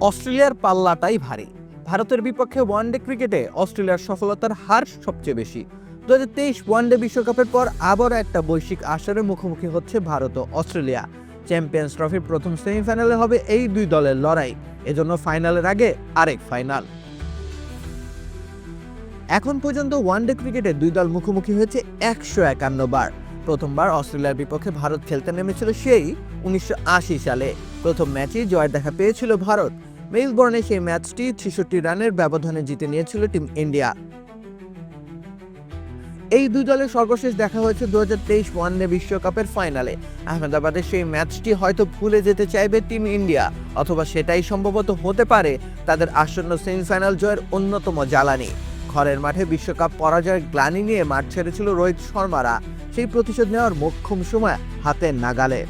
অস্ট্রেলিয়ার পাল্লাটাই ভারী। ভারতের বিপক্ষে ওয়ানডে ক্রিকেটে অস্ট্রেলিয়ার সফলতার হার সবচেয়ে বেশি। দু হাজার তেইশ ওয়ানডে বিশ্বকাপের পর আবারও একটা বৈশ্বিক আসরের মুখোমুখি হচ্ছে ভারত ও অস্ট্রেলিয়া। চ্যাম্পিয়ন্স ট্রফির প্রথম সেমিফাইনালে হবে এই দুই দলের লড়াই। এজন্য ফাইনালের আগে আরেক ফাইনাল। এখন পর্যন্ত ওয়ানডে ক্রিকেটে দুই দল মুখোমুখি হয়েছে একশো একান্ন বার। প্রথমবার অস্ট্রেলিয়ার বিপক্ষে ভারত খেলতে নেমেছিল সেই উনিশশো আশি সালে। প্রথম ম্যাচে জয়ের দেখা পেয়েছিল ভারত। মেলবোর্নে সেই ম্যাচটি ছেষট্টি রানের ব্যবধানে জিতে নিয়েছিল টিম ইন্ডিয়া। এই দুই দলের সর্বশেষ দেখা হয়েছে দু হাজার তেইশ ওয়ানডে বিশ্বকাপের ফাইনালে। আহমেদাবাদের সেই ম্যাচটি হয়তো ভুলে যেতে চাইবে টিম ইন্ডিয়া, অথবা সেটাই সম্ভবত হতে পারে তাদের আসন্ন সেমিফাইনাল জয়ের অন্যতম জ্বালানি। ঘরের মাঠে বিশ্বকাপ পরাজয়ের গ্লানি নিয়ে মাঠ ছেড়েছিল রোহিত শর্মারা। সেই প্রতিশোধ নেওয়ার মোক্ষম সময় হাতের নাগালে।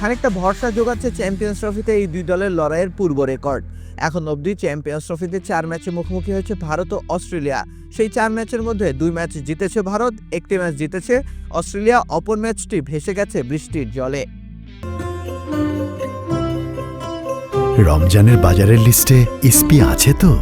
খানিকটা ভরসা যোগাচ্ছে চ্যাম্পিয়ন্স ট্রফিতে এই দুই দলের লড়াইয়ের পূর্ব রেকর্ড। এখন অবধি চ্যাম্পিয়ন্স ট্রফিতে চার ম্যাচে মুখোমুখি হয়েছে ভারত ও অস্ট্রেলিয়া। সেই চার ম্যাচের মধ্যে দুই ম্যাচ জিতেছে ভারত একটি ম্যাচ জিতেছে অস্ট্রেলিয়া অপর ম্যাচটি ভেসে গেছে বৃষ্টির জলে। রমজানের বাজারের লিস্টে ইসপি আছে তো?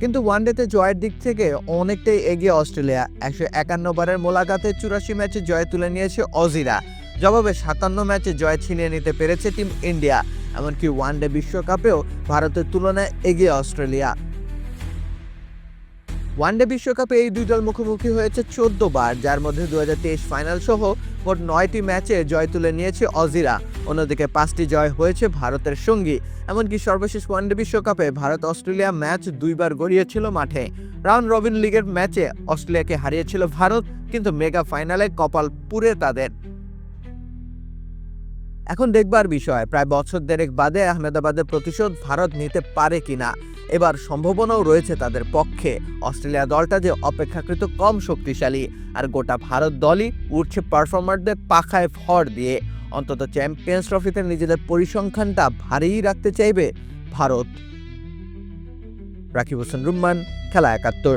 কিন্তু ওয়ানডেতে জয়ের দিক থেকে অনেকটাই এগিয়ে অস্ট্রেলিয়া। একশো একান্ন বারের মোলাকাতে চুরাশি ম্যাচে জয় তুলে নিয়েছে অজিরা। জবাবে সাতান্ন ম্যাচে জয় ছিনিয়ে নিতে পেরেছে টিম ইন্ডিয়া, এমনকি ওয়ানডে বিশ্বকাপেও ভারতের তুলনায় এগিয়ে অস্ট্রেলিয়া। ওয়ানডে বিশ্বকাপে এই দুই দল মুখোমুখি হয়েছে চোদ্দ বার, যার মধ্যে দু ফাইনাল সহ মোট নয়টি ম্যাচে জয় তুলে নিয়েছে অজিরা। অন্যদিকে পাঁচটি জয় হয়েছে ভারতের সঙ্গী, এমনকি সর্বশেষ ওয়ানডে বিশ্বকাপে ভারত অস্ট্রেলিয়া ম্যাচ দুইবার গড়িয়েছিল মাঠে। রাউন্ড রবিন লিগের ম্যাচে অস্ট্রেলিয়াকে হারিয়েছিল ভারত, কিন্তু মেগা ফাইনালে কপাল পুড়ে তাদের। এখন দেখবার বিষয়, প্রায় বছর দেড়েক বাদে আহমেদাবাদের প্রতিশোধ ভারত নিতে পারে কিনা, এবার সম্ভাবনাও রয়েছে তাদের পক্ষে। অস্ট্রেলিয়া দলটা যে অপেক্ষাকৃত কম শক্তিশালী, আর গোটা ভারত দলই উঠছে পারফর্মারদের পাখায় ভর দিয়ে। অন্তত চ্যাম্পিয়ন্স ট্রফিতে নিজেদের পরিসংখ্যানটা ভারীই রাখতে চাইবে ভারত। রাকিব হোসেন রুম্মান, খেলা একাত্তর।